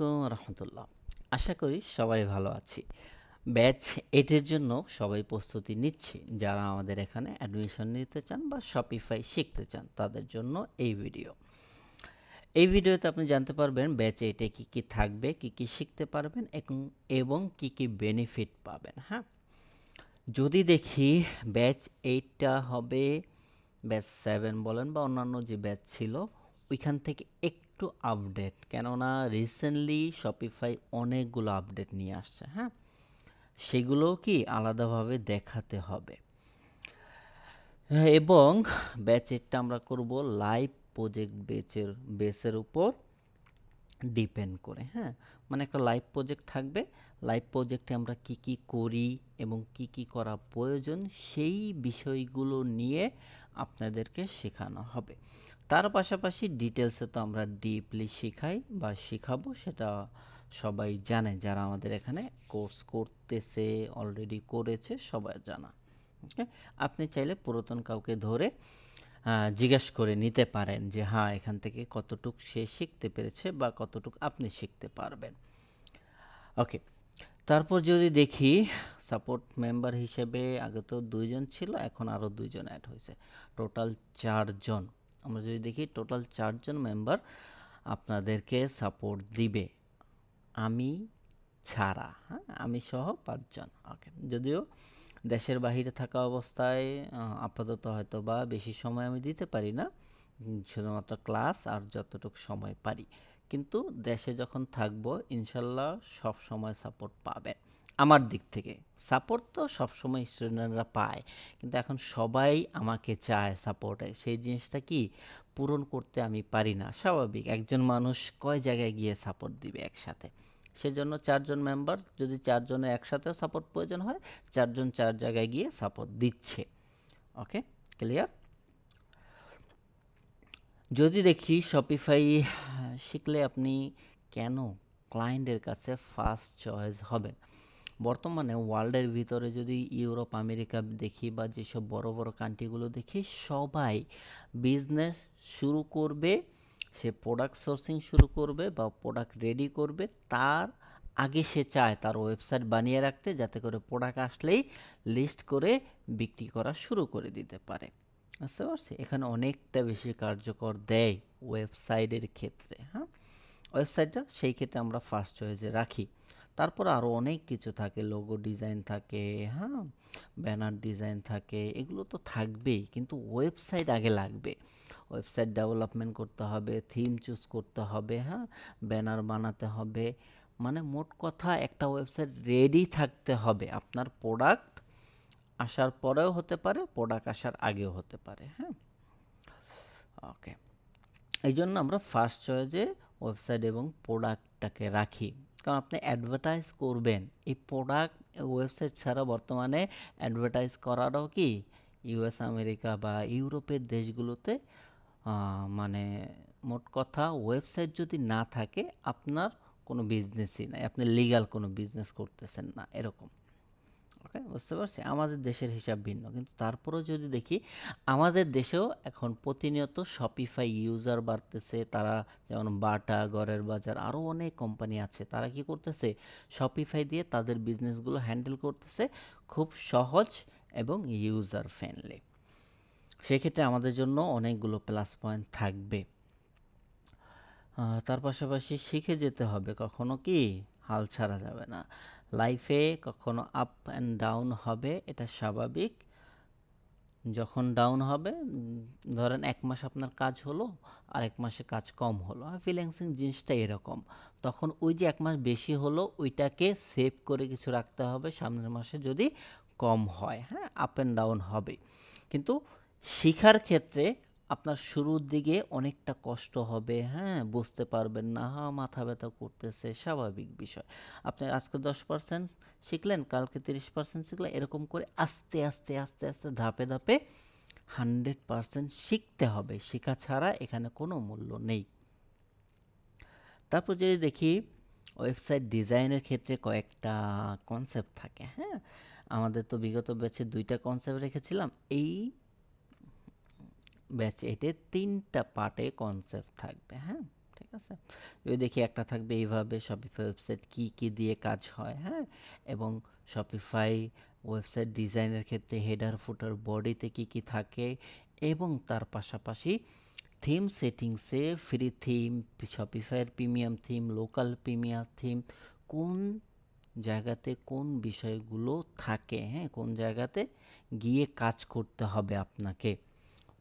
আলাইকুম রহমতুল্লাহ। আশা করি সবাই ভালো আছি। ব্যাচ এটের জন্য সবাই প্রস্তুতি নিচ্ছে। যারা আমাদের এখানে অ্যাডমিশন নিতে চান বা শপিফাই শিখতে চান, তাদের জন্য এই ভিডিও এই ভিডিওতে আপনি জানতে পারবেন ব্যাচ এইটে কী কী থাকবে, কী কী শিখতে পারবেন এবং- এবং কী কী বেনিফিট পাবেন হ্যাঁ? যদি দেখি ব্যাচ এইটটা হবে, ব্যাচ সেভেন বলেন বা অন্যান্য যে ব্যাচ ছিল, ওইখান থেকে একটু আপডেট কেননা রিসেন্টলি শপিফাই অনেকগুলো আপডেট নিয়ে আসছে হ্যাঁ? সেগুলোও কি আলাদাভাবে দেখাতে হবে। এবং ব্যাচেরটা আমরা করব লাইভ প্রজেক্ট বেচের বেসের উপর ডিপেন্ড করে হ্যাঁ? মানে একটা লাইভ প্রজেক্ট থাকবে। লাইভ প্রজেক্টে আমরা কি কি করি এবং কি কি করা প্রয়োজন সেই বিষয়গুলো নিয়ে আপনাদেরকে শেখানো হবে। তার পাশাপাশি ডিটেলসে তো আমরা ডিপলি শেখাই বা শেখাবো, সেটা সবাই জানে। যারা আমাদের এখানে কোর্স করতেছে অলরেডি করেছে, সবাই জানা। ওকে আপনি চাইলে পুরাতন কাউকে ধরে জিজ্ঞেস করে নিতে পারেন যে হ্যাঁ এখান থেকে কতটুক সে শিখতে পেরেছে বা কতটুক আপনি শিখতে পারবেন? ওকে তারপর যদি দেখি সাপোর্ট মেম্বার হিসেবে আগে তো দুইজন ছিল, এখন আরও দুইজন অ্যাড হয়েছে। টোটাল চারজন। আমরা যদি দেখি টোটাল চারজন মেম্বার আপনাদেরকে সাপোর্ট দিবে। আমি ছাড়া হ্যাঁ? আমি সহ পাঁচজন ওকে যদিও দেশের বাহিরে থাকা অবস্থায় আপাতত হয়তো বা বেশি সময় আমি দিতে পারি না, শুধুমাত্র ক্লাস আর যতটুকু সময় পারি। কিন্তু দেশে যখন থাকব, ইনশাল্লাহ সব সময় সাপোর্ট পাবে। আমার দিক থেকে। সাপোর্ট তো সবসময় স্টুডেন্টরা পায়, কিন্তু এখন সবাই আমাকে চায় সাপোর্টে সেই জিনিসটা কি? পূরণ করতে আমি পারি না। স্বাভাবিক, একজন মানুষ কয় জায়গায় গিয়ে সাপোর্ট দিবে একসাথে? সেজন্য চারজন মেম্বার যদি চারজনের একসাথেও সাপোর্ট প্রয়োজন হয়, চারজন চার জায়গায় গিয়ে সাপোর্ট দিচ্ছে। ওকে ক্লিয়ার যদি দেখি শপিফাই শিখলে আপনি কেন ক্লায়েন্টের কাছে ফার্স্ট চয়েস হবেন? বর্তমানে ওয়ার্ল্ডের ভিতরে যদি ইউরোপ, আমেরিকা দেখি বা যেসব বড় বড় কান্ট্রিগুলো দেখি, সবাই বিজনেস শুরু করবে, সে প্রোডাক্ট সোর্সিং শুরু করবে বা প্রোডাক্ট রেডি করবে, তার আগে সে চায় তার ওয়েবসাইট বানিয়ে রাখতে, যাতে করে প্রোডাক্ট আসলেই লিস্ট করে বিক্রি করা শুরু করে দিতে পারে। বুঝতে পারছি? এখানে অনেকটা বেশি কার্যকর দেয় ওয়েবসাইটের ক্ষেত্রে হ্যাঁ? ওয়েবসাইটটা সেই ক্ষেত্রে আমরা ফার্স্ট চয়েসে রাখি। তারপর আরও অনেক কিছু থাকে লোগো ডিজাইন থাকে হ্যাঁ ব্যানার ডিজাইন থাকে, এগুলো তো থাকবেই, কিন্তু ওয়েবসাইট আগে লাগবে। ওয়েবসাইট ডেভেলপমেন্ট করতে হবে থিম চুজ করতে হবে হ্যাঁ ব্যানার বানাতে হবে মানে মোট কথা একটা ওয়েবসাইট রেডি থাকতে হবে। আপনার প্রোডাক্ট আসার পরেও হতে পারে প্রোডাক্ট আসার আগেও হতে পারে হ্যাঁ। ওকে এই জন্য আমরা ফার্স্ট চয়েসে ওয়েবসাইট এবং প্রোডাক্টটাকে রাখি। কারণ আপনি অ্যাডভার্টাইজ করবেন। এই প্রোডাক্ট ওয়েবসাইট ছাড়া বর্তমানে অ্যাডভার্টাইজ করারও কি ইউএস আমেরিকা বা ইউরোপের দেশগুলোতে মানে মোট কথা ওয়েবসাইট যদি না থাকে, আপনার কোনো বিজনেসই নাই। আপনি লিগাল কোনো বিজনেস করতেছেন না, এরকম। ওকে বুঝতে পারছি? আমাদের দেশের হিসাব ভিন্ন। কিন্তু তারপরেও যদি দেখি, আমাদের দেশেও এখন প্রতিনিয়ত শপিফাই ইউজার বাড়তেছে। তারা যেমন বাটা গড়ের বাজার আরও অনেক কোম্পানি আছে। তারা কি করতেছে? শপিফাই দিয়ে তাদের বিজনেসগুলো হ্যান্ডেল করতেছে খুব সহজ এবং ইউজার ফ্রেন্ডলি সেক্ষেত্রে আমাদের জন্য অনেকগুলো প্লাস পয়েন্ট থাকবে। তার পাশাপাশি শিখে যেতে হবে। কখনো কি? হাল ছাড়া যাবে না। লাইফে কখনো আপ অ্যান্ড ডাউন হবে, এটা স্বাভাবিক। যখন ডাউন হবে ধরেন এক মাস আপনার কাজ হলো আর এক মাসে কাজ কম হলো। আর ফ্রিল্যান্সিং জিনিসটা এরকম। তখন ওই যে এক মাস বেশি হলো, ওইটাকে সেভ করে কিছু রাখতে হবে, সামনের মাসে যদি কম হয় হ্যাঁ আপ অ্যান্ড ডাউন হবে। কিন্তু শেখার ক্ষেত্রে আপনার শুরুর দিকে অনেকটা কষ্ট হবে হ্যাঁ? বুঝতে পারবেন না হ্যাঁ মাথা ব্যথা করতেছে, স্বাভাবিক বিষয়। আপনি আজকে দশ পার্সেন্ট শিখলেন, কালকে তিরিশ পার্সেন্ট শিখলেন, এরকম করে আস্তে আস্তে আস্তে আস্তে, ধাপে ধাপে হান্ড্রেড পার্সেন্ট শিখতে হবে। শেখা ছাড়া এখানে কোনো মূল্য নেই। তারপর যদি দেখি, ওয়েবসাইট ডিজাইনের ক্ষেত্রে কয়েকটা কনসেপ্ট থাকে হ্যাঁ? আমাদের তো বিগত ব্যাচে দুইটা কনসেপ্ট রেখেছিলাম। এই ব্যাচ এটে তিনটা পার্টে কনসেপ্ট থাকবে হ্যাঁ? ঠিক আছে? যদি দেখি একটা থাকবে এইভাবে শপিফাই ওয়েবসাইট কি কি দিয়ে কাজ হয় হ্যাঁ? এবং শপিফাই ওয়েবসাইট ডিজাইনের ক্ষেত্রে হেডার ফুটার বডিতে কি কি থাকে? এবং তার পাশাপাশি থিম সেটিংসে free theme শপিফাইয়ের premium theme local premium theme কোন জায়গাতে কোন বিষয়গুলো থাকে হ্যাঁ? কোন জায়গাতে গিয়ে কাজ করতে হবে আপনাকে?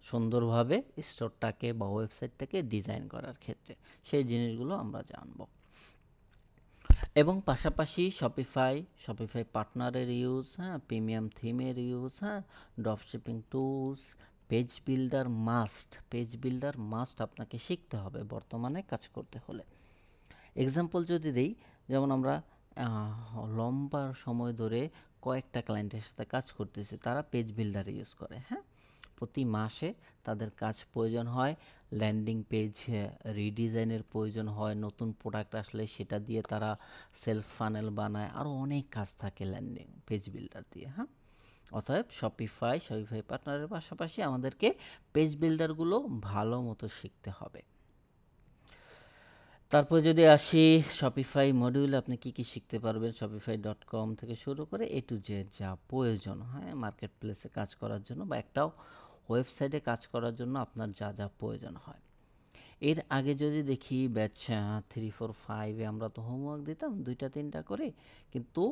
সুন্দরভাবে স্টোরটাকে বা ওয়েবসাইটটাকে ডিজাইন করার ক্ষেত্রে সেই জিনিসগুলো আমরা জানব। এবং পাশাপাশি শপিফাই শপিফাই পার্টনারের ইউজ হ্যাঁ প্রিমিয়াম থিমের ইউজ হ্যাঁ drop shipping tools page builder must page builder must আপনাকে শিখতে হবে বর্তমানে কাজ করতে হলে। এক্সাম্পল যদি দেই, যেমন আমরা লম্বা সময় ধরে কয়েকটা ক্লায়েন্টের সাথে কাজ করতেছি, তারা পেজ বিল্ডার ইউজ করে হ্যাঁ। প্রতি মাসে তাদের কাজ প্রয়োজন হয় ল্যান্ডিং পেজ রিডিজাইনের প্রয়োজন হয়, নতুন প্রোডাক্ট আসলে সেটা দিয়ে তারা সেলফ ফানেল বানায় আরও অনেক কাজ থাকে ল্যান্ডিং পেজ বিল্ডার দিয়ে হ্যাঁ? অতএব শপিফাই শপিফাই পার্টনারের পাশাপাশি আমাদেরকে পেজ বিল্ডারগুলো ভালো মতো শিখতে হবে। তারপর যদি আসি শপিফাই মডিউল আপনি কি কি শিখতে পারবেন? শপিফাই ডট কম থেকে শুরু করে এ টু জেড যা প্রয়োজন হ্যাঁ? মার্কেট প্লেসে কাজ করার জন্য বা একটাও ওয়েবসাইটে কাজ করার জন্য আপনার যা যা প্রয়োজন হয়। এর আগে যদি দেখি ব্যাচ থ্রি ফোর ফাইভে আমরা তো হোমওয়ার্ক দিতাম, দুইটা, তিনটা করে। কিন্তু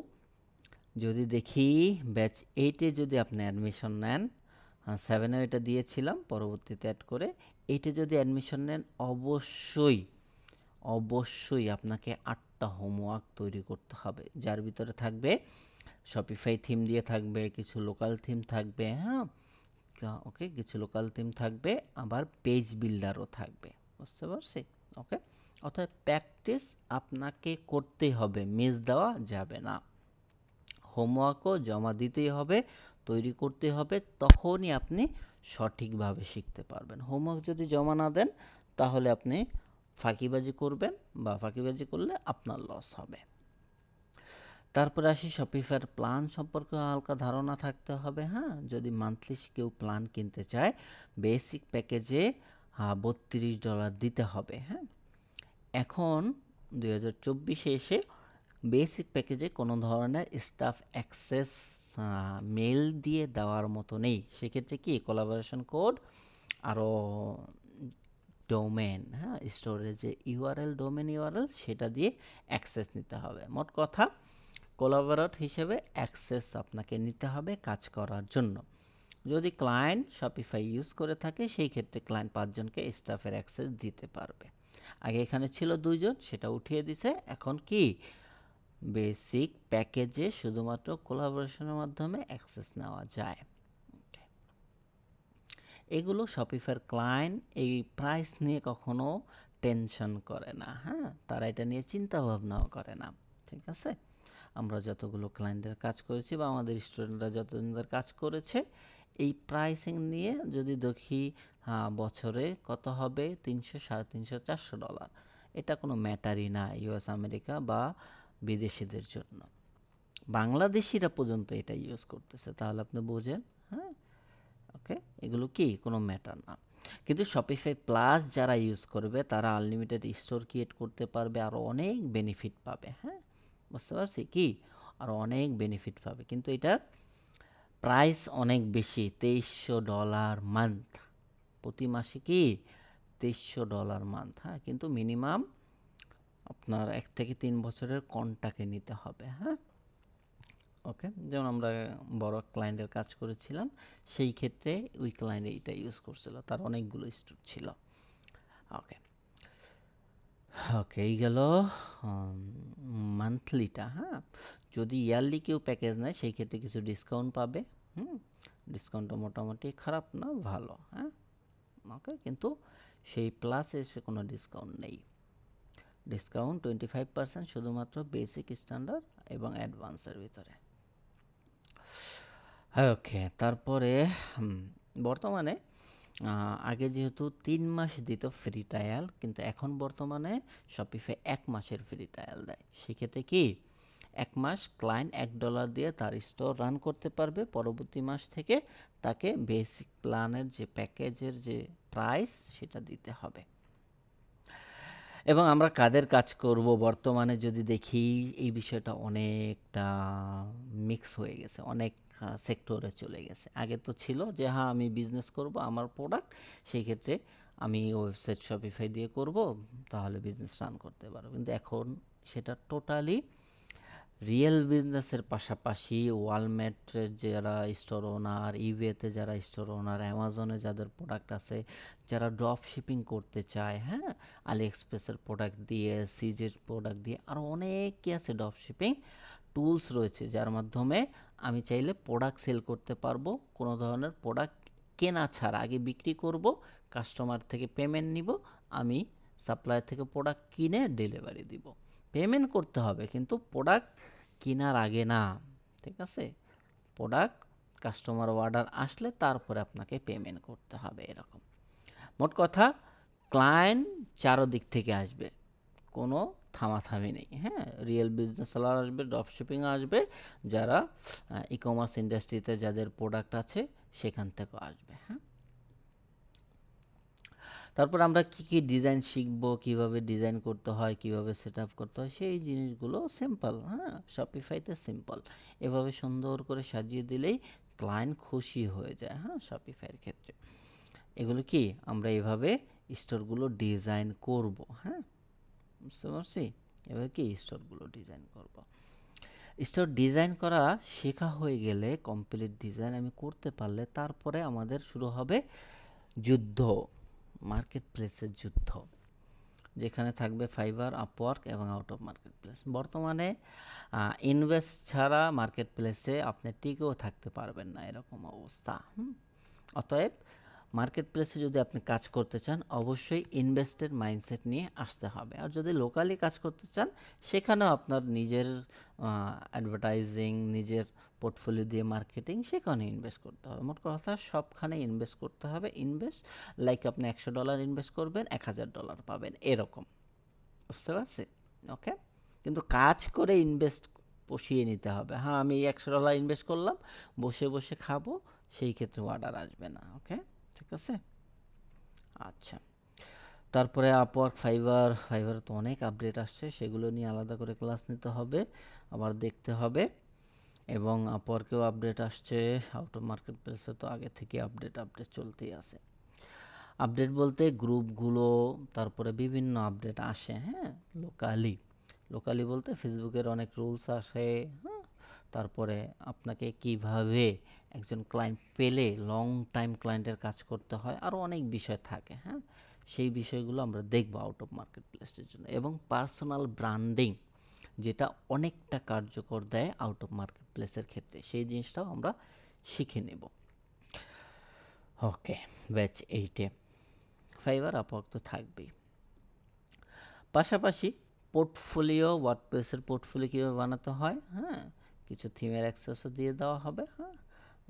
যদি দেখি ব্যাচ এইটে যদি আপনি অ্যাডমিশন নেন সেভেনে এটা দিয়েছিলাম, পরবর্তীতে অ্যাড করে এইটে যদি অ্যাডমিশন নেন, অবশ্যই অবশ্যই আপনাকে আটটা হোমওয়ার্ক তৈরি করতে হবে। যার ভিতরে থাকবে শপিফাই থিম দিয়ে থাকবে, কিছু লোকাল থিম থাকবে হ্যাঁ? ওকে কিছু লোকাল থিম থাকবে, আবার পেজ বিল্ডারও থাকবে, বুঝতে পারছি? ওকে অর্থাৎ প্র্যাকটিস আপনাকে করতেই হবে মিস দেওয়া যাবে না। হোমওয়ার্কও জমা দিতেই হবে, তৈরি করতে হবে, তখনই আপনি সঠিকভাবে শিখতে পারবেন। হোমওয়ার্ক যদি জমা না দেন, তাহলে আপনি ফাঁকিবাজি করবেন বা ফাঁকিবাজি করলে আপনার লস হবে। তারপরে আসি শপিফাইয়ের প্ল্যান সম্পর্কে হালকা ধারণা থাকতে হবে হ্যাঁ? যদি মান্থলি কেউ প্ল্যান কিনতে চায় বেসিক প্যাকেজে বত্রিশ ডলার দিতে হবে হ্যাঁ? এখন দুই হাজার চব্বিশে এসে বেসিক প্যাকেজে কোনো ধরনের স্টাফ অ্যাক্সেস মেল দিয়ে দেওয়ার মতো নেই। সেক্ষেত্রে কি কোলাবোরেশন কোড আরও ডোমেন হ্যাঁ? স্টোরেজে ইউআরএল ডোমেন ইউআরএল সেটা দিয়ে অ্যাক্সেস নিতে হবে। মোট কথা কোলাবোরেট হিসেবে অ্যাক্সেস আপনাকে নিতে হবে কাজ করার জন্য। যদি ক্লায়েন্ট শপিফাই ইউজ করে থাকে, সেই ক্ষেত্রে ক্লায়েন্ট পাঁচজনকে স্টাফের অ্যাক্সেস দিতে পারবে। আগে এখানে ছিল দুইজন, সেটা উঠিয়ে দিছে। এখন কি? বেসিক প্যাকেজে শুধুমাত্র কোলাবোরেশনের মাধ্যমে অ্যাক্সেস নেওয়া যায়। এগুলো শপিফাইয়ের ক্লায়েন্ট এই প্রাইস নিয়ে কখনো টেনশন করে না হ্যাঁ? তারা এটা নিয়ে চিন্তা ভাবনাও করে না, ঠিক আছে? আমরা যতগুলো ক্লায়েন্টের কাজ করেছি বা আমাদের স্টুডেন্টরা যতজনদের কাজ করেছে, এই প্রাইসিং নিয়ে যদি দেখি বছরে কত হবে? তিনশো, সাড়ে তিনশো, চারশো ডলার এটা কোনো ম্যাটারই না ইউএস আমেরিকা বা বিদেশিদের জন্য। বাংলাদেশিরা পর্যন্ত এটা ইউজ করতেছে, তাহলে আপনি বোঝেন হ্যাঁ? ওকে? এগুলো কি? কোনো ম্যাটার না। কিন্তু শপিফাই প্লাস যারা ইউজ করবে, তারা আনলিমিটেড স্টোর ক্রিয়েট করতে পারবে আরও অনেক বেনিফিট পাবে হ্যাঁ? বুঝতে পারছি? কি? আর অনেক বেনিফিট পাবে। কিন্তু এটার প্রাইস অনেক বেশি, তেইশশো ডলার মান্থ প্রতি মাসে কি? তেইশশো ডলার মান্থ হ্যাঁ? কিন্তু মিনিমাম আপনার এক থেকে তিন বছরের কনটাকে নিতে হবে হ্যাঁ? ওকে যেমন আমরা বড় ক্লায়েন্টের কাজ করেছিলাম, সেই ক্ষেত্রে ওই ক্লায়েন্ট এইটা ইউজ করছিল। তার অনেকগুলো স্টোর ছিল। ওকে ওকে এই গেল মান্থলিটা হ্যাঁ? যদি ইয়ারলি কেউ প্যাকেজ নেয়, সেই ক্ষেত্রে কিছু ডিসকাউন্ট পাবে, হুম? ডিসকাউন্টটা মোটামুটি খারাপ না, ভালো হ্যাঁ? ওকে কিন্তু সেই প্লাস এসে কোনো ডিসকাউন্ট নেই। ডিসকাউন্ট টোয়েন্টি ফাইভ পার্সেন্ট শুধুমাত্র বেসিক স্ট্যান্ডার্ড এবং অ্যাডভান্সের ভিতরে। ওকে তারপরে বর্তমানে আগে যেহেতু তিন মাস দিত ফ্রি ট্রায়াল কিন্তু এখন বর্তমানে শপিফাই এক মাসের ফ্রি ট্রায়াল দেয়। সেক্ষেত্রে কি? এক মাস ক্লায়েন্ট এক ডলার দিয়ে তার স্টোর রান করতে পারবে, পরবর্তী মাস থেকে তাকে বেসিক প্ল্যানের যে প্যাকেজের যে প্রাইস সেটা দিতে হবে। এবং আমরা কাদের কাজ করব? বর্তমানে যদি দেখি, এই বিষয়টা অনেকটা মিক্স হয়ে গেছে, অনেক সেক্টরে চলে গেছে। আগে তো ছিল যে হ্যাঁ আমি বিজনেস করব, আমার প্রোডাক্ট সেই ক্ষেত্রে আমি ওয়েবসাইট শপিফাই দিয়ে করব, তাহলে বিজনেস রান করতে পারব। কিন্তু এখন সেটা টোটালি রিয়েল বিজনেসের পাশাপাশি ওয়ালমেটের যারা স্টোর ওনার ইবেতে যারা স্টোর ওনার অ্যামাজনে যাদের প্রোডাক্ট আছে, যারা ড্রপ শিপিং করতে চায় হ্যাঁ আলি এক্সপ্রেসের প্রোডাক্ট দিয়ে সিজের প্রোডাক্ট দিয়ে আরও অনেকই আছে ড্রপ শিপিং টুলস রয়েছে, যার মাধ্যমে আমি চাইলে প্রোডাক্ট সেল করতে পারব। কোনো ধরনের প্রোডাক্ট কেনা ছাড়া আগে বিক্রি করব কাস্টমার থেকে পেমেন্ট নিব, আমি সাপ্লায়ার থেকে প্রোডাক্ট কিনে ডেলিভারি দিব। পেমেন্ট করতে হবে, কিন্তু প্রোডাক্ট কেনার আগে না, ঠিক আছে? প্রোডাক্ট কাস্টমার অর্ডার আসলে তারপরে আপনাকে পেমেন্ট করতে হবে, এরকম। মোট কথা ক্লায়েন্ট চারোদিক থেকে আসবে। কোনো থামাথামি নেই হ্যাঁ রিয়েল বিজনেস সেলার আসবে ড্রপ শিপিং আসবে, যারা ই কমার্স ইন্ডাস্ট্রিতে যাদের প্রোডাক্ট আছে, সেখান থেকেও আসবে হ্যাঁ। তারপর আমরা কি কি ডিজাইন শিখব, কীভাবে ডিজাইন করতে হয়, কীভাবে সেট আপ করতে হয়, সেই জিনিসগুলো সিম্পল হ্যাঁ শপিফাইতে সিম্পল এভাবে সুন্দর করে সাজিয়ে দিলেই ক্লায়েন্ট খুশি হয়ে যায় হ্যাঁ শপিফাইয়ের ক্ষেত্রে। এগুলো কি? আমরা এভাবে স্টোরগুলো ডিজাইন করব হ্যাঁ। বুঝতে পারছি এভাবে কি স্টোরগুলো ডিজাইন করব। স্টোর ডিজাইন করা শেখা হয়ে গেলে কমপ্লিট ডিজাইন আমি করতে পারলে তারপরে আমাদের শুরু হবে যুদ্ধ মার্কেট প্লেসের যুদ্ধ, যেখানে থাকবে ফাইবার আপওয়ার্ক এবং আউট অফ মার্কেট প্লেস বর্তমানে ইনভেস্ট ছাড়া মার্কেট প্লেসে আপনি টিকেও থাকতে পারবেন না এরকম অবস্থা অতএব মার্কেট প্লেসে যদি আপনি কাজ করতে চান, অবশ্যই ইনভেস্টের মাইন্ডসেট নিয়ে আসতে হবে। আর যদি লোকালি কাজ করতে চান, সেখানেও আপনার নিজের অ্যাডভার্টাইজিং নিজের পোর্টফোলিও দিয়ে মার্কেটিং সেখানে ইনভেস্ট করতে হবে। মোট কথা সবখানে ইনভেস্ট করতে হবে। ইনভেস্ট লাইক আপনি একশো ডলার ইনভেস্ট করবেন, এক হাজার ডলার পাবেন, এরকম। বুঝতে পারছি? ওকে কিন্তু কাজ করে ইনভেস্ট পুষিয়ে নিতে হবে। হ্যাঁ আমি একশো ডলার ইনভেস্ট করলাম, বসে বসে খাব, সেই ক্ষেত্রে অর্ডার আসবে না। ওকে ঠিক আছে? আচ্ছা। তারপরে আপওয়ার্ক ফাইবার ফাইবার তো অনেক আপডেট আসছে, সেগুলো নিয়ে আলাদা করে ক্লাস নিতে হবে, আবার দেখতে হবে। এবং আপওয়ার্কেও আপডেট আসছে আউট অফ মার্কেট প্লেসে তো আগে থেকে আপডেট আপডেট চলতেই আছে। আপডেট বলতে গ্রুপগুলো, তারপরে বিভিন্ন আপডেট আসে হ্যাঁ? লোকালি লোকালি বলতে ফেসবুকের অনেক রুলস আসে হ্যাঁ? তারপরে আপনাকে কীভাবে একজন ক্লায়েন্ট পেলে লং টাইম ক্লায়েন্টের কাজ করতে হয় আরও অনেক বিষয় থাকে হ্যাঁ? সেই বিষয়গুলো আমরা দেখব আউট অফ মার্কেট প্লেসের জন্য। এবং পার্সোনাল ব্র্যান্ডিং যেটা অনেকটা কার্যকর দেয় আউট অফ মার্কেট প্লেসের ক্ষেত্রে, সেই জিনিসটাও আমরা শিখে নেব। Okay batch eight Fiverr Upwork তো থাকবেই। পাশাপাশি পোর্টফোলিও ওয়ার্ডপ্রেসের পোর্টফোলিও কীভাবে বানাতে হয় হ্যাঁ? কিছু থিমের অ্যাক্সেসও দিয়ে দেওয়া হবে হ্যাঁ?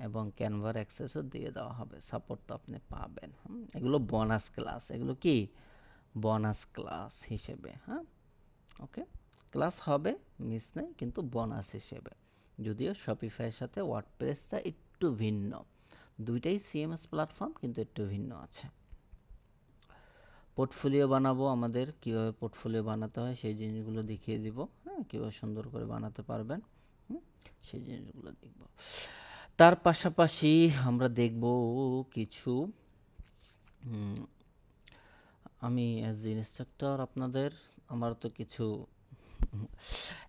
এবং ক্যানভার অ্যাক্সেসও দিয়ে দেওয়া হবে। সাপোর্ট তো আপনি পাবেন। এগুলো বোনাস ক্লাস এগুলো কি? বোনাস ক্লাস হিসেবে হ্যাঁ? ওকে ক্লাস হবে মিস নেই, কিন্তু বোনাস হিসেবে। যদিও শপিফাইয়ের সাথে ওয়ার্ডপ্রেসটা একটু ভিন্ন। দুইটাই সিএমএস প্ল্যাটফর্ম কিন্তু একটু ভিন্ন আছে। পোর্টফোলিও বানাবো আমাদের। কীভাবে পোর্টফোলিও বানাতে হয় সেই জিনিসগুলো দেখিয়ে দিব। হ্যাঁ কীভাবে সুন্দর করে বানাতে পারবেন। সেই জিনিসগুলো দেখব। তার পাশাপাশি আমরা দেখব কিছু আমি অ্যাজ ইনস্ট্রাক্টর আপনাদের, আমার তো কিছু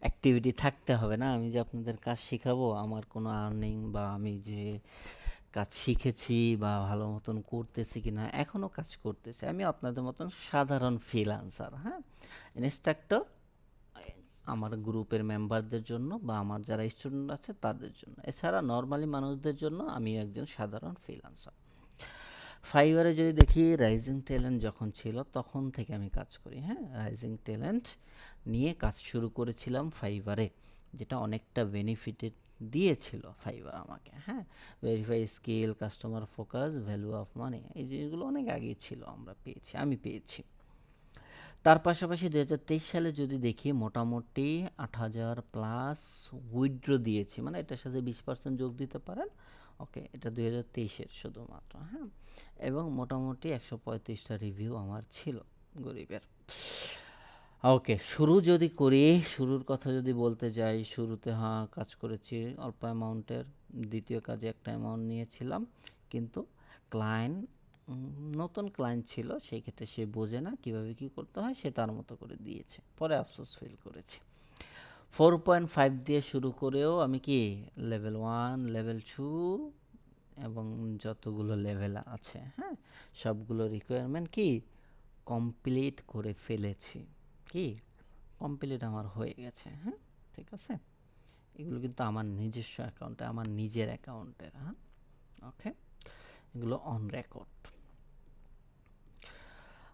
অ্যাক্টিভিটি থাকতে হবে না, আমি যে আপনাদের কাজ শেখাবো, আমার কোনো আর্নিং বা আমি যে কাজ শিখেছি বা ভালো মতন করতেছি কি না এখনও কাজ করতেছি, আমি আপনাদের মতন সাধারণ ফ্রিলান্সার হ্যাঁ? ইনস্ট্রাক্টর আমার গ্রুপের মেম্বারদের জন্য বা আমার যারা স্টুডেন্ট আছে তাদের জন্য। এছাড়া নর্মালি মানুষদের জন্য আমি একজন সাধারণ ফ্রিলান্সার ফাইবারে যদি দেখি রাইজিং ট্যালেন্ট যখন ছিল তখন থেকে আমি কাজ করি হ্যাঁ? রাইজিং ট্যালেন্ট নিয়ে কাজ শুরু করেছিলাম ফাইবারে যেটা অনেকটা বেনিফিটেড দিয়েছিল ফাইবার আমাকে হ্যাঁ? Verify skill customer focus value of money এই জিনিসগুলো অনেক আগে ছিল, আমরা পেয়েছি, আমি পেয়েছি। তার পাশাপাশি দু হাজার তেইশ সালে যদি দেখি, মোটামুটি আট হাজার প্লাস উইড্রো দিয়েছি। মানে এটার সাথে বিশ পার্সেন্ট যোগ দিতে পারেন। ওকে এটা দুই হাজার তেইশের শুধুমাত্র হ্যাঁ? এবং মোটামুটি একশো পঁয়ত্রিশটা রিভিউ আমার ছিল গরিবের। ওকে শুরু যদি করি, শুরুর কথা যদি বলতে যাই, শুরুতে হ্যাঁ কাজ করেছি অল্প অ্যামাউন্টের দ্বিতীয় কাজে একটা অ্যামাউন্ট নিয়েছিলাম। কিন্তু ক্লায়েন্ট নতুন ক্লায়েন্ট ছিল, সেই ক্ষেত্রে সে বোঝে না কীভাবে কি করতে হয়, সে তার মতো করে দিয়েছে। পরে আফসোস ফিল করেছে। ফোর পয়েন্ট ফাইভ দিয়ে শুরু করেও আমি কি লেভেল ওয়ান লেভেল টু এবং যতগুলো লেভেল আছে হ্যাঁ সবগুলো রিকোয়ারমেন্ট কি কমপ্লিট করে ফেলেছি। কি? কমপ্লিট আমার হয়ে গেছে হ্যাঁ ঠিক আছে? এগুলো কিন্তু আমার নিজস্ব অ্যাকাউন্টে আমার নিজের অ্যাকাউন্টের হ্যাঁ ওকে এগুলো অন রেকর্ড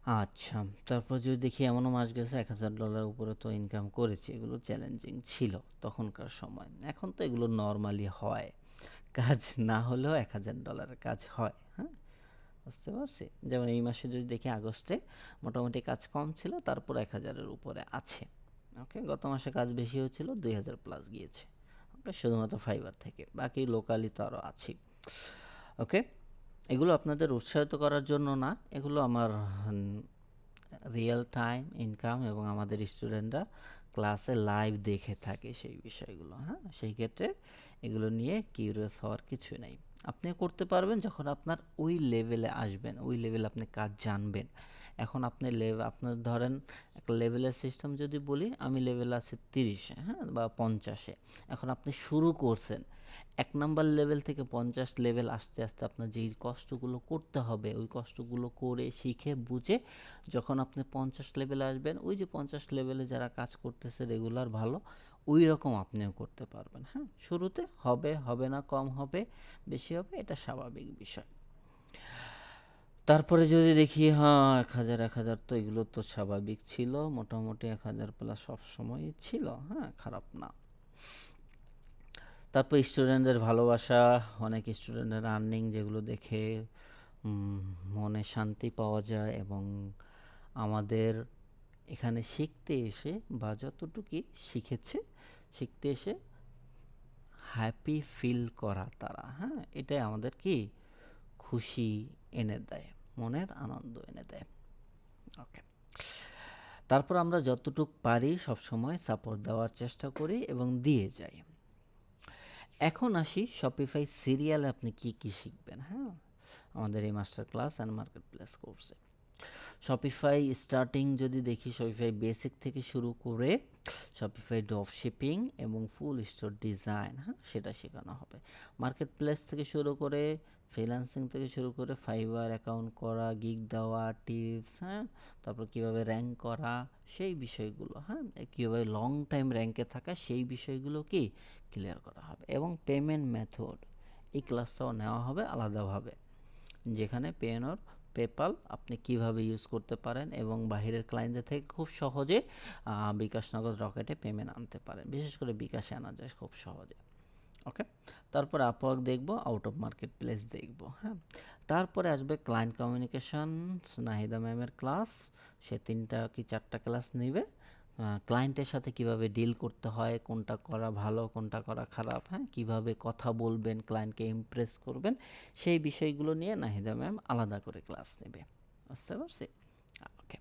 আচ্ছা তারপর যদি দেখি এমনও মাস গেছে এক হাজার ডলার উপরে তো ইনকাম করেছি, এগুলো চ্যালেঞ্জিং ছিল তখনকার সময়। এখন তো এগুলো নর্মালি হয়। কাজ না হলেও এক হাজার ডলারের কাজ হয় হ্যাঁ? বুঝতে পারছি? যেমন এই মাসে যদি দেখি আগস্টে মোটামুটি কাজ কম ছিল, তারপর এক হাজারের উপরে আছে। ওকে, গত মাসে কাজ বেশি হয়েছিল, দুই হাজার প্লাস গিয়েছে। ওকে, শুধুমাত্র ফাইবার থেকে, বাকি লোকালি তো আরও আছি ওকে? এগুলো আপনাদের উৎসাহিত করার জন্য না, এগুলো আমার রিয়েল টাইম ইনকাম এবং আমাদের স্টুডেন্টরা ক্লাসে লাইভ দেখে থাকে সেই বিষয়গুলো হ্যাঁ? সেই ক্ষেত্রে এগুলো নিয়ে কিউরিয়াস হওয়ার কিছু নেই। আপনি করতে পারবেন যখন আপনার ওই লেভেলে আসবেন, ওই লেভেলে আপনি কাজ জানবেন। এখন আপনি লেভেল আপনার ধরেন একটা লেভেলের সিস্টেম যদি বলি, আমি লেভেল আছে তিরিশে হ্যাঁ? বা পঞ্চাশে। এখন আপনি শুরু করছেন এক নাম্বার লেভেল থেকে পঞ্চাশ লেভেল আস্তে আস্তে আপনার যেই কষ্টগুলো করতে হবে, ওই কষ্টগুলো করে, শিখে, বুঝে যখন আপনি পঞ্চাশ লেভেলে আসবেন, ওই যে পঞ্চাশ লেভেলে যারা কাজ করতেছে রেগুলার ভালো ওই রকম আপনিও করতে পারবেন। হ্যাঁ শুরুতে হবে হবে না, কম হবে, বেশি হবে, এটা স্বাভাবিক বিষয়। তারপরে যদি দেখি হ্যাঁ এক হাজার এক হাজার তো এগুলো তো স্বাভাবিক ছিল, মোটামুটি এক হাজার প্লাস সবসময়ই ছিল। হ্যাঁ খারাপ না। তারপর স্টুডেন্টদের ভালোবাসা, অনেক স্টুডেন্টের আর্নিং যেগুলো দেখে মনে শান্তি পাওয়া যায় এবং আমাদের এখানে শিখতে এসে বা যতটুকু শিখেছে, শিখতে এসে হ্যাপি ফিল করা তারা হ্যাঁ? এটাই আমাদের কি? খুশি এনে দেয়, মনের আনন্দ এনে দেয়। ওকে তারপর আমরা যতটুক পারি সবসময় সাপোর্ট দেওয়ার চেষ্টা করি এবং দিয়ে যাই। এখন আসি শপিফাই সিরিয়ালে আপনি কি কি শিখবেন হ্যাঁ? আমাদের এই master class and marketplace কোর্সে শপিফাই স্টার্টিং যদি দেখি শপিফাই বেসিক থেকে শুরু করে শপিফাই ড্রপ শিপিং এবং ফুল স্টোর ডিজাইন হ্যাঁ? সেটা শেখানো হবে। মার্কেট প্লেস থেকে শুরু করে ফ্রিল্যান্সিং থেকে শুরু করে ফাইবার অ্যাকাউন্ট করা গিগ দেওয়া টিপস হ্যাঁ? তারপর কীভাবে র্যাঙ্ক করা, সেই বিষয়গুলো হ্যাঁ? কীভাবে লং টাইম র্যাঙ্কে থাকা, সেই বিষয়গুলো কি ক্লিয়ার করা হবে। এবং পেমেন্ট মেথড এই ক্লাসটাও নেওয়া হবে আলাদাভাবে। যেখানে পেনর পেপাল আপনি কীভাবে ইউজ করতে পারেন এবং বাহিরের ক্লায়েন্টদের থেকে খুব সহজে বিকাশ নগদ রকেটে পেমেন্ট আনতে পারেন। বিশেষ করে বিকাশে আনা যায় খুব সহজে। ওকে তারপর আপওয়ার্ক দেখব আউট অফ মার্কেট প্লেস দেখব হ্যাঁ? তারপরে আসবে ক্লায়েন্ট কমিউনিকেশন নাহিদা ম্যামের ক্লাস সে তিনটা কি চারটা ক্লাস নেবে। ক্লায়েন্টের সাথে কীভাবে ডিল করতে হয়, কোনটা করা ভালো, কোনটা করা খারাপ হ্যাঁ? কীভাবে কথা বলবেন ক্লায়েন্টকে ইমপ্রেস করবেন, সেই বিষয়গুলো নিয়ে নাহিদা ম্যাম আলাদা করে ক্লাস নেবে। বুঝতে পারছি? ওকে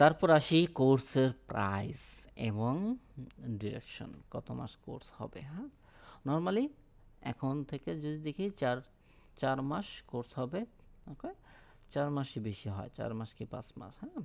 তারপর আসি কোর্সের প্রাইস এবং ডিরেকশন কত মাস কোর্স হবে হ্যাঁ? নর্মালি এখন থেকে যদি দেখি চার চার মাস কোর্স হবে ওকে চার মাসই বেশি হয়, চার মাস কি পাঁচ মাস হ্যাঁ?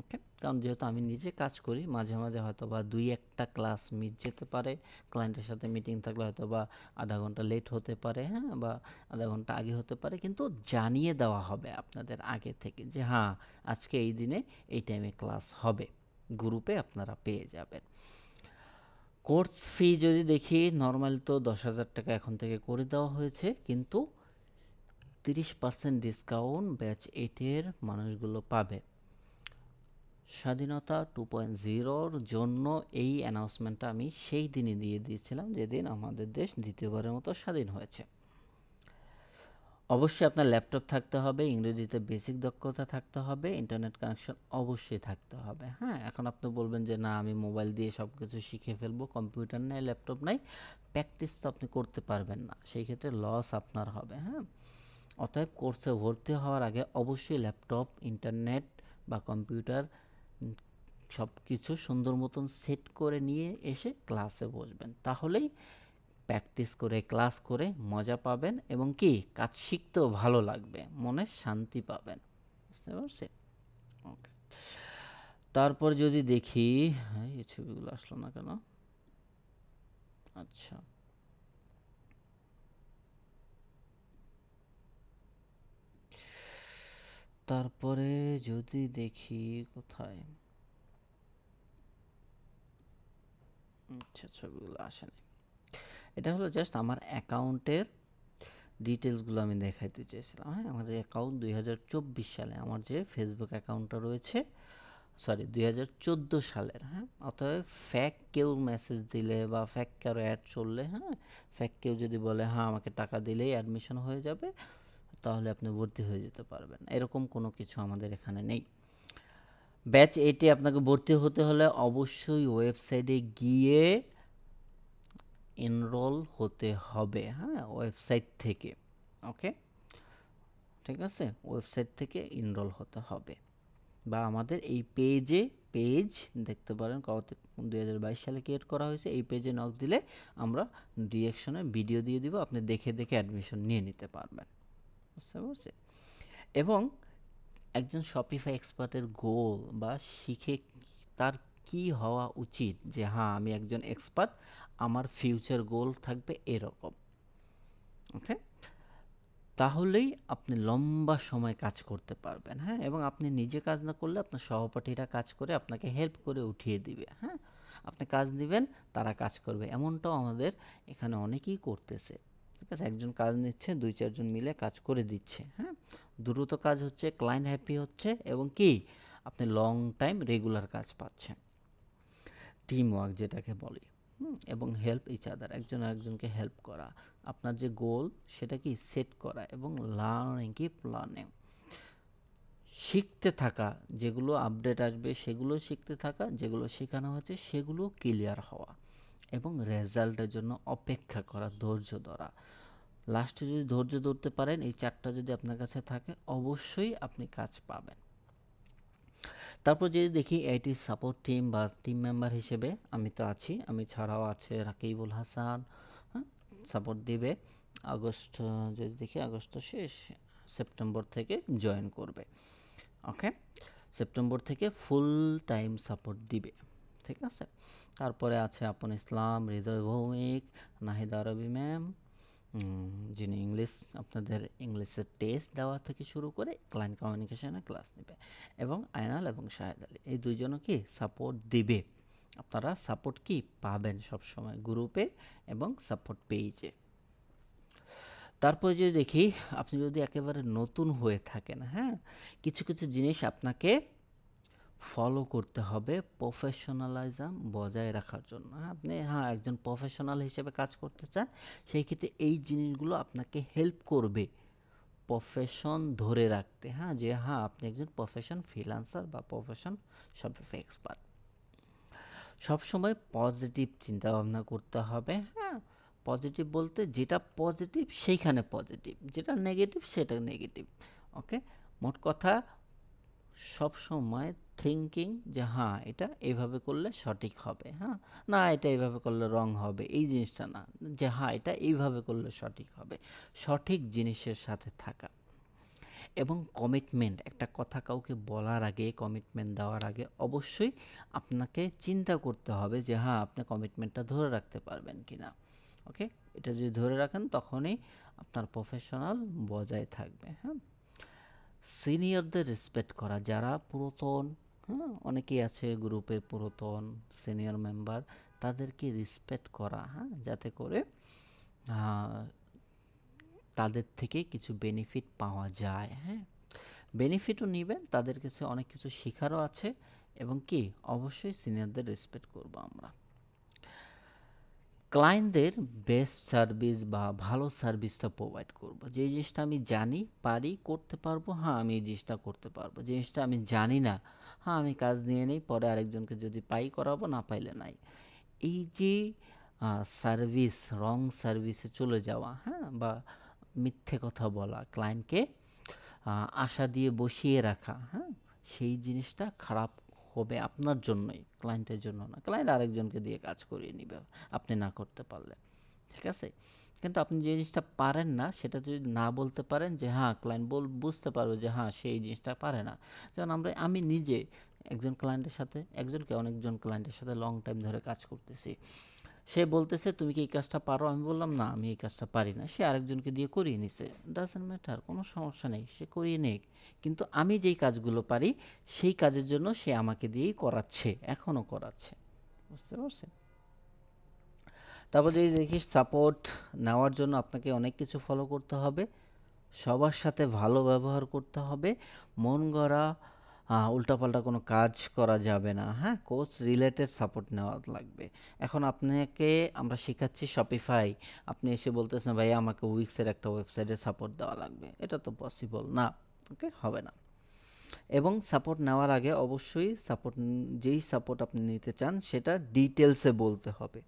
ওকে কারণ যেহেতু আমি নিজে কাজ করি, মাঝে মাঝে হয়তো বা দুই একটা ক্লাস মিস যেতে পারে ক্লায়েন্টের সাথে মিটিং থাকলে হয়তো বা আধা ঘণ্টা লেট হতে পারে হ্যাঁ? বা আধা ঘণ্টা আগে হতে পারে, কিন্তু জানিয়ে দেওয়া হবে আপনাদের আগে থেকে যে হ্যাঁ আজকে এই দিনে এই টাইমে ক্লাস হবে। গ্রুপে আপনারা পেয়ে যাবেন। কোর্স ফি যদি দেখি নর্মালি তো দশ হাজার টাকা এখন থেকে করে দেওয়া হয়েছে, কিন্তু তিরিশ পার্সেন্ট ডিসকাউন্ট ব্যাচ এইটের মানুষগুলো পাবে। স্বাধীনতা টু পয়েন্ট জিরোর জন্য এই অ্যানাউন্সমেন্টটা আমি সেই দিনই দিয়ে দিয়েছিলাম, যেদিন আমাদের দেশ দ্বিতীয়বারের মতো স্বাধীন হয়েছে। অবশ্যই আপনার ল্যাপটপ থাকতে হবে, ইংরেজিতে বেসিক দক্ষতা থাকতে হবে ইন্টারনেট কানেকশন অবশ্যই থাকতে হবে। হ্যাঁ এখন আপনি বলবেন যে, না, আমি মোবাইল দিয়ে সব কিছু শিখে ফেলব কম্পিউটার নেই, ল্যাপটপ নাই। প্র্যাকটিস তো আপনি করতে পারবেন না, সেই ক্ষেত্রে লস আপনার হবে হ্যাঁ। অতএব কোর্সে ভর্তি হওয়ার আগে অবশ্যই ল্যাপটপ ইন্টারনেট বা কম্পিউটার সব কিছু সুন্দর মতন সেট করে নিয়ে এসে ক্লাসে বসবেন। তাহলেই প্র্যাকটিস করে, ক্লাস করে মজা পাবেন এবং কি? কাজ শিখতেও ভালো লাগবে, মনে শান্তি পাবেন। বুঝতে পারছি ওকে তারপর যদি দেখি হ্যাঁ এই ছবিগুলো আসলো না কেন? আচ্ছা। তারপরে যদি দেখি, কোথায়? আচ্ছা ছবিগুলো আসেনি। এটা হলো জাস্ট আমার অ্যাকাউন্টের ডিটেলসগুলো আমি দেখাইতে চেয়েছিলাম হ্যাঁ? আমার অ্যাকাউন্ট দুই হাজার চব্বিশ সালে, আমার যে ফেসবুক অ্যাকাউন্টটা রয়েছে সরি দুই হাজার চোদ্দ সালের হ্যাঁ? অতএব ফ্যাক কেউ মেসেজ দিলে বা ফ্যাক কারও অ্যাড চললে হ্যাঁ? ফ্যাক কেউ যদি বলে হ্যাঁ আমাকে টাকা দিলেই অ্যাডমিশন হয়ে যাবে, তাহলে আপনি ভর্তি হয়ে যেতে পারবেন। এরকম কোনো কিছু আমাদের এখানে নেই। ব্যাচ এইটে আপনাকে ভর্তি হতে হলে অবশ্যই ওয়েবসাইটে গিয়ে এনরোল হতে হবে হ্যাঁ ওয়েবসাইট থেকে ওকে ঠিক আছে? ওয়েবসাইট থেকে এনরোল হতে হবে। বা আমাদের এই পেজে পেজ দেখতে পারেন, কত দুই হাজার বাইশ সালে ক্রিয়েট করা হয়েছে, এই পেজে নক দিলে আমরা ডিরেকশনে ভিডিও দিয়ে দিব, আপনি দেখে দেখে অ্যাডমিশন নিয়ে নিতে পারবেন। বুঝতে পারছি এবং একজন শপিফাই এক্সপার্টের গোল বা শিখে তার কি হওয়া উচিত? যে হ্যাঁ আমি একজন এক্সপার্ট আমার ফিউচার গোল থাকবে এরকম। ওকে তাহলেই আপনি লম্বা সময় কাজ করতে পারবেন হ্যাঁ? এবং আপনি নিজে কাজ না করলে আপনার সহপাঠীরা কাজ করে আপনাকে হেল্প করে উঠিয়ে দিবে হ্যাঁ? আপনি কাজ দিবেন, তারা কাজ করবে। এমনটাও আমাদের এখানে অনেকেই করতেছে। ঠিক আছে? একজন কাজ নিচ্ছে, দুই, চারজন মিলে কাজ করে দিচ্ছে হ্যাঁ? দ্রুত কাজ হচ্ছে ক্লায়েন্ট হ্যাপি হচ্ছে এবং কি? আপনি লং টাইম রেগুলার কাজ পাচ্ছেন। টিম ওয়ার্ক যেটাকে বলি। এবং হেল্প ইচ আদার একজন আরেকজনকে হেল্প করা। আপনার যে গোল সেটা কি সেট করা এবং লার্নিং কি? প্ল্যানিং শিখতে থাকা, যেগুলো আপডেট আসবে, সেগুলো শিখতে থাকা, যেগুলো শেখানো হচ্ছে, সেগুলো ক্লিয়ার হওয়া এবং রেজাল্টের জন্য অপেক্ষা করা, ধৈর্য ধরা। লাস্টে যদি ধৈর্য ধরতে পারেন, এই চারটা যদি আপনার কাছে থাকে, অবশ্যই আপনি কাজ পাবেন। তারপর যদি দেখি আইটি সাপোর্ট টিম বা টিম মেম্বার হিসেবে আমি তো আছি। আমি ছাড়াও আছে রাকিবুল হাসান হ্যাঁ সাপোর্ট দিবে। আগস্ট যদি দেখি আগস্ট শেষ, সেপ্টেম্বর থেকে জয়েন করবে। ওকে সেপ্টেম্বর থেকে ফুল টাইম সাপোর্ট দিবে। ঠিক আছে? তারপরে আছে আপন ইসলাম, হৃদয় ভৌমিক, নাহিদ আরবি ম্যাম যিনি ইংলিশ, আপনাদের ইংলিশের টেস্ট দেওয়া থেকে শুরু করে ক্লায়েন্ট কমিউনিকেশনে ক্লাস নেবে এবং আয়নাল এবং শাহেদ আলী। এই দুইজনও কি সাপোর্ট দিবে? আপনারা সাপোর্ট কি পাবেন সব সময় গ্রুপে এবং সাপোর্ট পেজে তারপর যদি দেখি, আপনি যদি একেবারে নতুন হয়ে থাকেন হ্যাঁ কিছু কিছু জিনিস আপনাকে ফলো করতে হবে প্রফেশনালাইজম বজায় রাখার জন্য। হ্যাঁ আপনি হ্যাঁ একজন প্রফেশনাল হিসেবে কাজ করতে চান, সেই ক্ষেত্রে এই জিনিসগুলো আপনাকে হেল্প করবে প্রফেশন ধরে রাখতে। হ্যাঁ যে হ্যাঁ আপনি একজন প্রফেশন ফ্রিলান্সার বা প্রফেশন শপিফাই এক্সপার্ট সবসময় পজিটিভ চিন্তা ভাবনা করতে হবে। হ্যাঁ পজিটিভ বলতে যেটা পজিটিভ সেইখানে পজিটিভ যেটা নেগেটিভ সেটা নেগেটিভ ওকে মোট কথা সব সময় থিঙ্কিং যে হ্যাঁ এটা এইভাবে করলে সঠিক হবে হ্যাঁ? না, এটা এইভাবে করলে রং হবে। এই জিনিসটা না। যে হ্যাঁ এটা এইভাবে করলে সঠিক হবে। সঠিক জিনিসের সাথে থাকা এবং কমিটমেন্ট একটা কথা কাউকে বলার আগে কমিটমেন্ট দেওয়ার আগে অবশ্যই আপনাকে চিন্তা করতে হবে যে হ্যাঁ আপনি কমিটমেন্টটা ধরে রাখতে পারবেন কি না? ওকে এটা যদি ধরে রাখেন, তখনই আপনার প্রফেশনাল বজায় থাকবে হ্যাঁ? সিনিয়রদের রেসপেক্ট করা, যারা পুরাতন হ্যাঁ অনেকেই আছে গ্রুপে পুরাতন সিনিয়র মেম্বার তাদেরকে রেসপেক্ট করা হ্যাঁ যাতে করে তাদের থেকে কিছু বেনিফিট পাওয়া যায় হ্যাঁ। বেনিফিটও নেবেন, তাদের কাছে অনেক কিছু শেখারও আছে এবং কি, অবশ্যই সিনিয়রদের রেসপেক্ট করব আমরা। ক্লায়েন্টদের বেস্ট সার্ভিস বা ভালো সার্ভিসটা প্রোভাইড করব। যে জিনিসটা আমি জানি, পারি, করতে পারব হ্যাঁ আমি এই জিনিসটা করতে পারব। জিনিসটা আমি জানি না হ্যাঁ আমি কাজ নিয়ে নিই, পরে আরেকজনকে যদি পাই, করাবো, না পাইলে নাই। এই যে সার্ভিস রং সার্ভিসে চলে যাওয়া হ্যাঁ বা মিথ্যে কথা বলা ক্লায়েন্টকে আশা দিয়ে বসিয়ে রাখা হ্যাঁ সেই জিনিসটা খারাপ হবে আপনার জন্যই ক্লায়েন্টের জন্য না। ক্লায়েন্ট আরেকজনকে দিয়ে কাজ করিয়ে নিবে, আপনি না করতে পারলে। ঠিক আছে? কিন্তু আপনি যে জিনিসটা পারেন না, সেটা যদি না বলতে পারেন যে হ্যাঁ ক্লায়েন্ট বল, বুঝতে পারবে যে হ্যাঁ সেই জিনিসটা পারে না। যেমন আমরা, আমি নিজে একজন ক্লায়েন্টের সাথে, একজনকে অনেকজন ক্লায়েন্টের সাথে লং টাইম ধরে কাজ করতেছি। সে বলতেছে, তুমি কি এই কাজটা পারো? আমি বললাম, না, আমি এই কাজটা পারি না। সে আরেকজনকে দিয়ে করিয়ে নিছে। ডাজেন্ট ম্যাটার কোনো সমস্যা নেই, সে করিয়ে নেক। কিন্তু আমি যেই কাজগুলো পারি, সেই কাজের জন্য সে আমাকে দিয়েই করাচ্ছে, এখনও করাচ্ছে। বুঝতে পারছেন? তারপর যদি দেখি সাপোর্ট নেওয়ার জন্য আপনাকে অনেক কিছু ফলো করতে হবে। সবার সাথে ভালো ব্যবহার করতে হবে। মন গড়া উল্টাপাল্টা কোনো কাজ করা যাবে না। হ্যাঁ কোর্স রিলেটেড সাপোর্ট নেওয়া লাগবে। এখন আপনাকে আমরা শেখাচ্ছি শপিফাই আপনি এসে বলতেছেন ভাই আমাকে উইক্সের একটা ওয়েবসাইটে সাপোর্ট দেওয়া লাগবে। এটা তো পসিবল না। ওকে হবে না। এবং সাপোর্ট নেওয়ার আগে অবশ্যই সাপোর্ট যেই সাপোর্ট আপনি নিতে চান, সেটা ডিটেলসে বলতে হবে।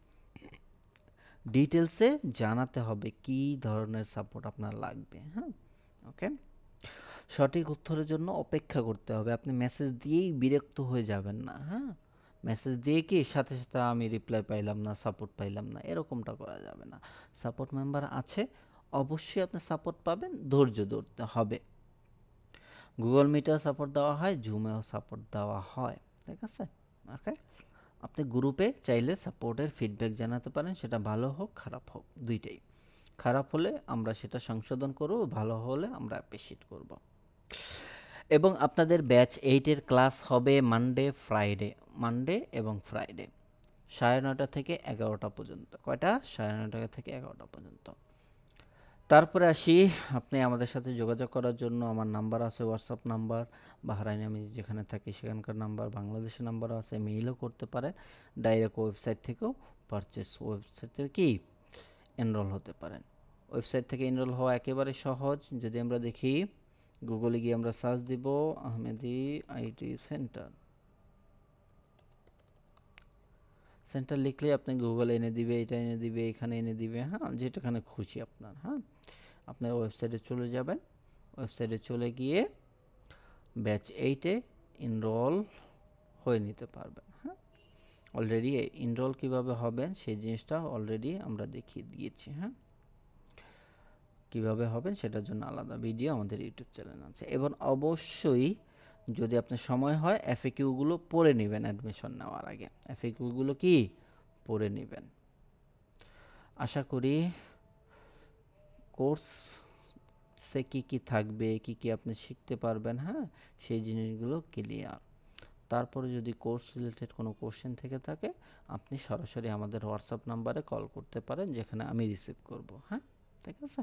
ডিটেলসে জানাতে হবে কি ধরনের সাপোর্ট আপনার লাগবে। হ্যাঁ ওকে সঠিক উত্তরের জন্য অপেক্ষা করতে হবে। আপনি মেসেজ দিয়েই বিরক্ত হয়ে যাবেন না হ্যাঁ? মেসেজ দিয়ে কি সাথে সাথে আমি রিপ্লাই পাইলাম না সাপোর্ট পাইলাম না, এরকমটা করা যাবে না। সাপোর্ট মেম্বার আছে, অবশ্যই আপনি সাপোর্ট পাবেন, ধৈর্য ধরতে হবে। গুগল মিটেও সাপোর্ট দেওয়া হয় জুমেও সাপোর্ট দেওয়া হয়, ঠিক আছে? ওকে আপনি গ্রুপে চাইলে সাপোর্টের ফিডব্যাক জানাতে পারেন, সেটা ভালো হোক, খারাপ হোক, দুইটাই। খারাপ হলে আমরা সেটা সংশোধন করব, ভালো হলে আমরা অ্যাপ্রিসিয়েট করব। এবং আপনাদের ব্যাচ এইটের ক্লাস হবে মানডে ফ্রাইডে মানডে এবং ফ্রাইডে সাড়ে নটা থেকে এগারোটা পর্যন্ত। কয়টা? সাড়ে নটা থেকে এগারোটা পর্যন্ত। তারপরে আসি, আপনি আমাদের সাথে যোগাযোগ করার জন্য। আমার নাম্বার আছে হোয়াটসঅ্যাপ নাম্বার, বাহরাইনে আমি যেখানে থাকি সেখানকার নাম্বার, বাংলাদেশের নাম্বারও আছে মেইলও করতে পারেন। ডাইরেক্ট ওয়েবসাইট থেকেও পারচেস ওয়েবসাইট থেকে কি? এনরোল হতে পারেন। ওয়েবসাইট থেকে এনরোল হওয়া একেবারে সহজ। যদি আমরা দেখি গুগলে গিয়ে আমরা সার্চ দিব আহমেদি আইটি সেন্টার সেন্টার লিখলে আপনি গুগল এনে দিবে, এটা এনে দিবে, এখানে এনে দিবে হ্যাঁ যেটাখানে খুশি আপনার হ্যাঁ। আপনার ওয়েবসাইটে চলে যাবেন ওয়েবসাইটে চলে গিয়ে ব্যাচ এইটে ইনরোল হয়ে নিতে পারবেন হ্যাঁ। অলরেডি এনরোল কীভাবে হবেন, সেই জিনিসটা অলরেডি আমরা দেখিয়ে দিয়েছি হ্যাঁ। কীভাবে হবেন সেটার জন্য আলাদা ভিডিও আমাদের ইউটিউব চ্যানেল আছে। এবং অবশ্যই যদি আপনার সময় হয় এফএকিউগুলো পড়ে নেবেন অ্যাডমিশন নেওয়ার আগে। এফএকিউগুলো কি? পড়ে নেবেন। আশা করি কোর্স সে কী কী থাকবে, কী কী আপনি শিখতে পারবেন হ্যাঁ? সেই জিনিসগুলো ক্লিয়ার তারপরে যদি কোর্স রিলেটেড কোনো কোশ্চেন থেকে থাকে, আপনি সরাসরি আমাদের হোয়াটসঅ্যাপ নাম্বারে কল করতে পারেন, যেখানে আমি রিসিভ করব হ্যাঁ? ঠিক আছে?